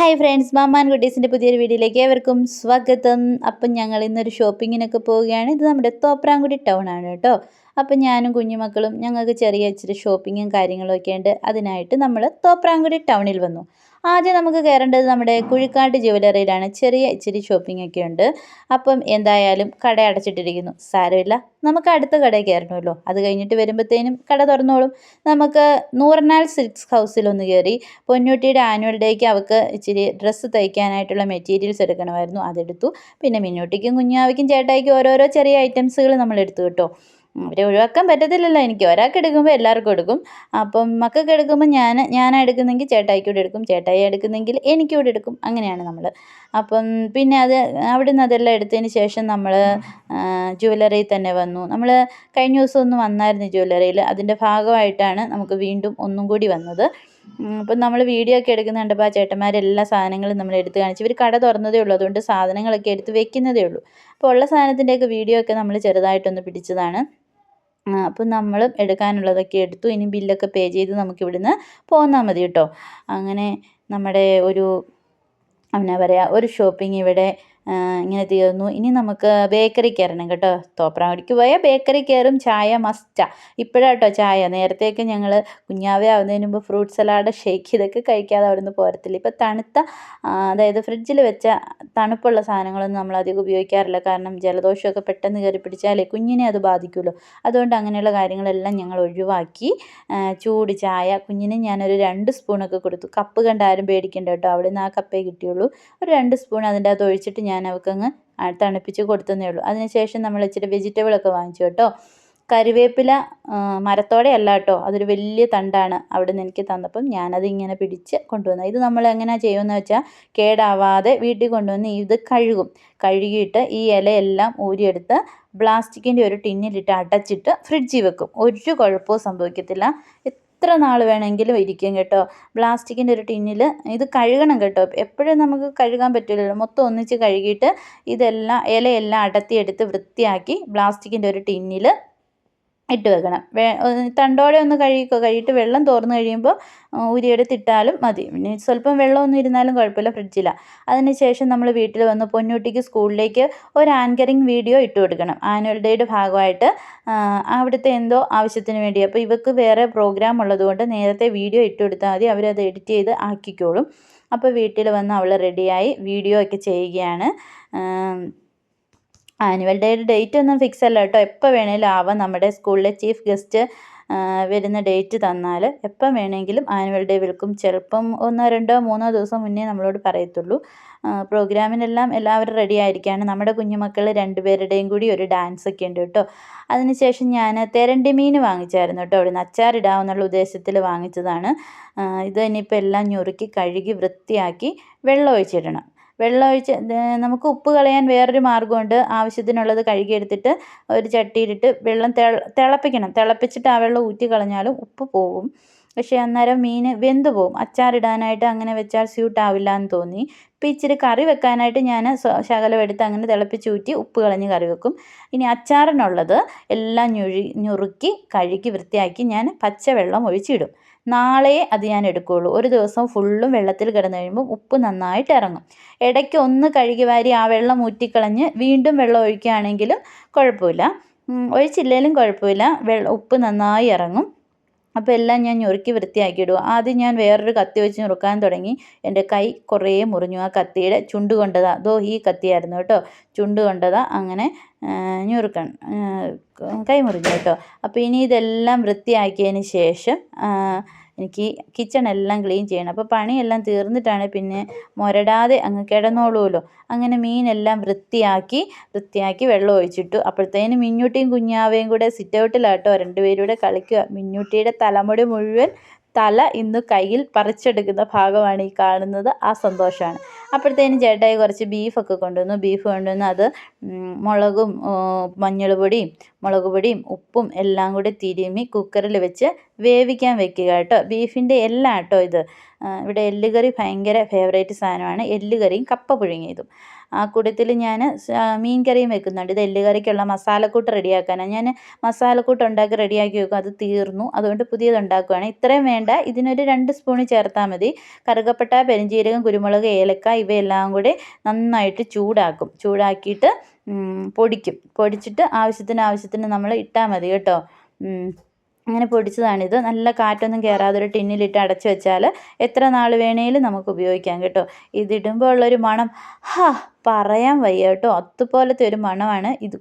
Hi friends മാമാൻ കുട്ടീസിന്റെ പുതിയൊരു വീഡിയോയിലേക്ക് ഏവർക്കും സ്വാഗതം. അപ്പം ഞങ്ങൾ ഇന്നൊരു ഷോപ്പിങ്ങിനൊക്കെ പോവുകയാണ്. ഇത് നമ്മുടെ തോപ്രാങ്കുടി ടൗൺ ആണ് കേട്ടോ. അപ്പം ഞാനും കുഞ്ഞുമക്കളും ഞങ്ങൾക്ക് ചെറിയ ഇച്ചിരി ഷോപ്പിങ്ങും കാര്യങ്ങളൊക്കെ ഉണ്ട്. അതിനായിട്ട് നമ്മൾ തോപ്രാങ്കുടി ടൗണിൽ വന്നു. ആദ്യം നമുക്ക് കയറേണ്ടത് നമ്മുടെ കുഴിക്കാട്ട് ജുവലറിയിലാണ് ചെറിയ ഇച്ചിരി ഷോപ്പിംഗ് ഒക്കെ ഉണ്ട്. അപ്പം എന്തായാലും കട അടച്ചിട്ടിരിക്കുന്നു. സാരമില്ല. നമുക്ക് അടുത്ത കടയിൽ കയറണമല്ലോ. അത് കഴിഞ്ഞിട്ട് വരുമ്പോഴത്തേനും കട തുറന്നോളും. നമുക്ക് നൂറിനാൽ സിൽക്സ് ഹൗസിലൊന്ന് കയറി പൊന്നൂട്ടിയുടെ ആനുവൽ ഡേക്ക് അവൾക്ക് ഇച്ചിരി ഡ്രസ്സ് തയ്ക്കാനായിട്ടുള്ള മെറ്റീരിയൽസ് എടുക്കണമായിരുന്നു. അതെടുത്തു. പിന്നെ മിന്നൂട്ടിക്കും കുഞ്ഞാവയ്ക്കും ചേട്ടായിക്കും ഓരോരോ ചെറിയ ഐറ്റംസുകൾ നമ്മൾ എടുത്തു കേട്ടോ. അവരെ ഒഴിവാക്കാൻ പറ്റത്തില്ലല്ലോ. എനിക്ക് ഒരാൾക്ക് എടുക്കുമ്പോൾ എല്ലാവർക്കും എടുക്കും. അപ്പം മക്കൾക്ക് എടുക്കുമ്പോൾ ഞാൻ ഞാനാണ് എടുക്കുന്നെങ്കിൽ ചേട്ടായിക്കൂടെ എടുക്കും. ചേട്ടായി എടുക്കുന്നെങ്കിൽ എനിക്കൂടെ എടുക്കും. അങ്ങനെയാണ് നമ്മൾ അപ്പം പിന്നെ അത് അവിടെ നിന്ന് അതെല്ലാം എടുത്തതിന് ശേഷം നമ്മൾ ജുവലറിയിൽ തന്നെ വന്നു. നമ്മൾ കഴിഞ്ഞ ദിവസം ഒന്ന് വന്നായിരുന്നു ജുവലറിയിൽ അതിന്റെ ഭാഗമായിട്ടാണ് നമുക്ക് വീണ്ടും ഒന്നും കൂടി വന്നത്. അപ്പം നമ്മൾ വീഡിയോ ഒക്കെ എടുക്കുന്ന കണ്ടപ്പോൾ ആ ചേട്ടന്മാരെല്ലാ സാധനങ്ങളും നമ്മൾ എടുത്ത് കാണിച്ചു. ഇവർ കട തുറന്നതേ ഉള്ളൂ. അതുകൊണ്ട് സാധനങ്ങളൊക്കെ എടുത്ത് വെക്കുന്നതേ ഉള്ളൂ. അപ്പോൾ ഉള്ള സാധനത്തിന്റെയൊക്കെ വീഡിയോ ഒക്കെ നമ്മൾ ചെറുതായിട്ടൊന്ന് പിടിച്ചതാണ്. അപ്പം നമ്മൾ എടുക്കാനുള്ളതൊക്കെ എടുത്തു. ഇനി ബില്ലൊക്കെ പേ ചെയ്ത് നമുക്ക് ഇവിടുന്ന് പോന്നാൽ മതി കേട്ടോ. അങ്ങനെ നമ്മുടെ ഒരു എന്നാ പറയുക ഒരു ഷോപ്പിംഗ് ഇവിടെ ഇങ്ങനെ തീർന്നു. ഇനി നമുക്ക് ബേക്കറി കയറണം കേട്ടോ. തോപ്രാങ്കുടിക്ക് പോയാൽ ബേക്കറി കയറും ചായ മസ്റ്റാണ് ഇപ്പോഴാണ് കേട്ടോ ചായ. നേരത്തെയൊക്കെ ഞങ്ങൾ കുഞ്ഞാവേ ആവുന്നതിന് മുമ്പ് ഫ്രൂട്ട് സലാഡ് ഷേക്ക് ഇതൊക്കെ കഴിക്കാതെ അവിടെ നിന്ന് പോരത്തില്ല. ഇപ്പോൾ തണുത്ത അതായത് ഫ്രിഡ്ജിൽ വെച്ച തണുപ്പുള്ള സാധനങ്ങളൊന്നും നമ്മൾ അധികം ഉപയോഗിക്കാറില്ല. കാരണം ജലദോഷമൊക്കെ പെട്ടെന്ന് കയറി പിടിച്ചാലേ കുഞ്ഞിനെ അത് ബാധിക്കുമല്ലോ അതുകൊണ്ട് അങ്ങനെയുള്ള കാര്യങ്ങളെല്ലാം ഞങ്ങൾ ഒഴിവാക്കി. ചൂട് ചായ. കുഞ്ഞിന് ഞാനൊരു രണ്ട് സ്പൂണൊക്കെ കൊടുത്തു. കപ്പ് കണ്ട് ആരും പേടിക്കേണ്ട കേട്ടോ. അവിടെ നിന്ന് ആ കപ്പേ കിട്ടിയുള്ളൂ. ഒരു രണ്ട് സ്പൂൺ അതിന്റെ അകത്ത് ഒഴിച്ചിട്ട് ഞാൻ അവൾക്കങ്ങ് തണുപ്പിച്ച് കൊടുത്തതേ ഉള്ളൂ. അതിനുശേഷം നമ്മൾ ഇച്ചിരി വെജിറ്റബിളൊക്കെ വാങ്ങിച്ചു കേട്ടോ. കറിവേപ്പില മരത്തോടെ അല്ല കേട്ടോ. അതൊരു വലിയ തണ്ടാണ് അവിടെ നിന്ന് എനിക്ക് തന്നപ്പം ഞാനത് ഇങ്ങനെ പിടിച്ച് കൊണ്ടുവന്നത്. ഇത് നമ്മൾ എങ്ങനെ ചെയ്യുമെന്ന് വെച്ചാൽ കേടാവാതെ വീട്ടിൽ കൊണ്ടുവന്ന് ഇത് കഴുകും. കഴുകിയിട്ട് ഈ ഇലയെല്ലാം ഊരിയെടുത്ത് പ്ലാസ്റ്റിക്കിന്റെ ഒരു ടിന്നിലിട്ട് അടച്ചിട്ട് ഫ്രിഡ്ജിൽ വെക്കും. ഒരു കുഴപ്പവും സംഭവിക്കത്തില്ല. എത്ര നാൾ വേണമെങ്കിലും ഇരിക്കും കേട്ടോ. പ്ലാസ്റ്റിക്കിന്റെ ഒരു ടിന്നിൽ ഇത് കഴുകണം കേട്ടോ. എപ്പോഴും നമുക്ക് കഴുകാൻ പറ്റില്ലല്ലോ. മൊത്തം ഒന്നിച്ച് കഴുകിയിട്ട് ഇതെല്ലാം ഇലയെല്ലാം അടത്തിയെടുത്ത് വൃത്തിയാക്കി പ്ലാസ്റ്റിക്കിന്റെ ഒരു ടിന്നിൽ ഇട്ട് വെക്കണം. വേ തണ്ടോടെ ഒന്ന് കഴുകിക്കോ കഴുകിയിട്ട് വെള്ളം തോർന്നു കഴിയുമ്പോൾ ഊരിയെടുത്തിട്ടാലും മതി. പിന്നെ സ്വല്പം വെള്ളമൊന്നും ഇരുന്നാലും കുഴപ്പമില്ല ഫ്രിഡ്ജിലാണ് അതിന് ശേഷം നമ്മൾ വീട്ടിൽ വന്ന് പൊന്നൂട്ടിക്ക് സ്കൂളിലേക്ക് ഒരു ആങ്കറിങ് വീഡിയോ ഇട്ട് കൊടുക്കണം. ആനുവൽ ഡേയുടെ ഭാഗമായിട്ട് അവിടുത്തെ എന്തോ ആവശ്യത്തിന് വേണ്ടി. അപ്പോൾ ഇവർക്ക് വേറെ പ്രോഗ്രാം ഉള്ളതുകൊണ്ട് നേരത്തെ വീഡിയോ ഇട്ട് കൊടുത്താൽ മതി. അവരത് എഡിറ്റ് ചെയ്ത് ആക്കിക്കോളും. അപ്പോൾ വീട്ടിൽ വന്ന് അവൾ റെഡിയായി വീഡിയോ ഒക്കെ ചെയ്യുകയാണ്. ആനുവൽ ഡേയുടെ ഡേറ്റ് ഒന്നും ഫിക്സ് അല്ല കേട്ടോ. എപ്പോൾ വേണേലും ആവാം. നമ്മുടെ സ്കൂളിലെ ചീഫ് ഗസ്റ്റ് വരുന്ന ഡേറ്റ് തന്നാൽ എപ്പം വേണമെങ്കിലും ആനുവൽ ഡേ വിൽക്കും. ചിലപ്പം ഒന്നോ രണ്ടോ മൂന്നോ ദിവസം മുന്നേ നമ്മളോട് പറയത്തുള്ളൂ. പ്രോഗ്രാമിനെല്ലാം എല്ലാവരും റെഡി ആയിരിക്കുകയാണ് നമ്മുടെ കുഞ്ഞുമക്കൾ രണ്ടുപേരുടെയും കൂടി ഒരു ഡാൻസ് ഒക്കെ ഉണ്ട് കേട്ടോ. അതിനുശേഷം ഞാൻ തെരണ്ടി മീൻ വാങ്ങിച്ചായിരുന്നു കേട്ടോ. അവിടെ നിന്ന് അച്ചാറിടാമെന്നുള്ള ഉദ്ദേശത്തിൽ വാങ്ങിച്ചതാണ്. ഇത് ഇനിയിപ്പോൾ എല്ലാം ഞുറുക്കി കഴുകി വൃത്തിയാക്കി വെള്ളം ഒഴിച്ചിടണം. വെള്ളം ഒഴിച്ച് നമുക്ക് ഉപ്പ് കളയാൻ വേറൊരു മാർഗമുണ്ട്. ആവശ്യത്തിനുള്ളത് കഴുകിയെടുത്തിട്ട് ഒരു ചട്ടിയിലിട്ട് വെള്ളം തിളപ്പിക്കണം. തിളപ്പിച്ചിട്ട് ആ വെള്ളം ഊറ്റി കളഞ്ഞാലും ഉപ്പ് പോകും പക്ഷേ അന്നേരം മീൻ വെന്ത് പോവും. അച്ചാറിടാനായിട്ട് അങ്ങനെ വെച്ചാൽ സ്യൂട്ട് ആവില്ല എന്ന് തോന്നി. ഇപ്പം ഇച്ചിരി കറി വെക്കാനായിട്ട് ഞാൻ ശകലം എടുത്ത് അങ്ങനെ തിളപ്പിച്ചൂറ്റി ഉപ്പ് കളഞ്ഞ് കറി വെക്കും. ഇനി അച്ചാറിനുള്ളത് എല്ലാം ഞുഴി ഞുറുക്കി കഴുകി വൃത്തിയാക്കി ഞാൻ പച്ചവെള്ളം ഒഴിച്ചിടും. നാളെ അത് ഞാൻ എടുക്കുകയുള്ളൂ ഒരു ദിവസം ഫുള്ളും വെള്ളത്തിൽ കിടന്നു കഴിയുമ്പോൾ ഉപ്പ് നന്നായിട്ട് ഇറങ്ങും. ഇടയ്ക്ക് ഒന്ന് കഴുകി വാരി ആ വെള്ളം ഊറ്റിക്കളഞ്ഞ് വീണ്ടും വെള്ളം ഒഴിക്കുകയാണെങ്കിലും കുഴപ്പമില്ല. ഒഴിച്ചില്ലെങ്കിലും കുഴപ്പമില്ല. വെള്ളം ഉപ്പ് നന്നായി ഇറങ്ങും. അപ്പോൾ എല്ലാം ഞാൻ ഞുറുക്കി വൃത്തിയാക്കിയിടും. ആദ്യം ഞാൻ വേറൊരു കത്തി വെച്ച് ഞുറുക്കാൻ തുടങ്ങി. എന്റെ കൈ കുറേ മുറിഞ്ഞു. ആ കത്തിയുടെ ചുണ്ട് കൊണ്ടതാ. അതോ ഈ കത്തിയായിരുന്നു കേട്ടോ. ചുണ്ട് കൊണ്ടതാ അങ്ങനെ ഞുറുക്കണം കൈ മുറിഞ്ഞു കേട്ടോ. അപ്പോൾ ഇനി ഇതെല്ലാം വൃത്തിയാക്കിയതിന് ശേഷം എനിക്ക് കിച്ചൺ എല്ലാം ക്ലീൻ ചെയ്യണം. അപ്പോൾ പണിയെല്ലാം തീർന്നിട്ടാണ് പിന്നെ മുരടാതെ അങ്ങ് കിടന്നോളൂല്ലോ അങ്ങനെ മീനെല്ലാം വൃത്തിയാക്കി വൃത്തിയാക്കി വെള്ളം ഒഴിച്ചിട്ടു. അപ്പോഴത്തേന് മിന്നൂട്ടിയും കുഞ്ഞാവേയും കൂടെ സിറ്റൗട്ടിലാട്ടോ രണ്ടുപേരൂടെ കളിക്കുക. മിന്നൂട്ടിയുടെ തലമുടി മുഴുവൻ തല ഇന്ന് കയ്യിൽ പറിച്ചെടുക്കുന്ന ഭാഗമാണ് ഈ കാണുന്നത്. ആ സന്തോഷമാണ് അപ്പോഴത്തേനും ചേട്ടായി കുറച്ച് ബീഫൊക്കെ കൊണ്ടുവന്നു. ബീഫ് കൊണ്ടുവന്ന് അത് മുളകും മഞ്ഞൾ പൊടിയും മുളക് പൊടിയും ഉപ്പും എല്ലാം കൂടി തിരുമി കുക്കറിൽ വെച്ച് വേവിക്കാൻ വെക്കുക കേട്ടോ. ബീഫിന്റെ എല്ലാം കേട്ടോ ഇത്. ഇവിടെ എല്ലുകറി ഭയങ്കര ഫേവറേറ്റ് സാധനമാണ്. എല്ലുകറിയും കപ്പ പുഴുങ്ങിയതും ആ കൂട്ടത്തിൽ ഞാൻ മീൻ കറിയും വെക്കുന്നുണ്ട്. ഇത് എല്ലുകറിക്കുള്ള മസാലക്കൂട്ട് റെഡിയാക്കാനാണ് ഞാൻ മസാലക്കൂട്ട് ഉണ്ടാക്കി റെഡിയാക്കി വെക്കും. അത് തീർന്നു. അതുകൊണ്ട് പുതിയത് ഉണ്ടാക്കുകയാണ് ഇത്രയും വേണ്ട. ഇതിനൊരു രണ്ട് സ്പൂണ് ചേർത്താൽ മതി. കറുകപ്പട്ട പെരിഞ്ചീരകം കുരുമുളക് ഏലക്ക ഇവയെല്ലാം കൂടി നന്നായിട്ട് ചൂടാക്കും. ചൂടാക്കിയിട്ട് പൊടിക്കും. പൊടിച്ചിട്ട് ആവശ്യത്തിന് ആവശ്യത്തിന് നമ്മൾ ഇട്ടാൽ മതി കേട്ടോ. അങ്ങനെ പൊടിച്ചതാണിത്. നല്ല കാറ്റൊന്നും കയറാതെ ഒരു ടിന്നിലിട്ട് അടച്ചു വെച്ചാൽ എത്ര നാൾ വേണേലും നമുക്ക് ഉപയോഗിക്കാം കേട്ടോ. ഇതിടുമ്പോൾ ഉള്ളൊരു മണം. ഹാ പറയാൻ വയ്യ കേട്ടോ. അതുപോലത്തെ ഒരു മണമാണ് ഇത്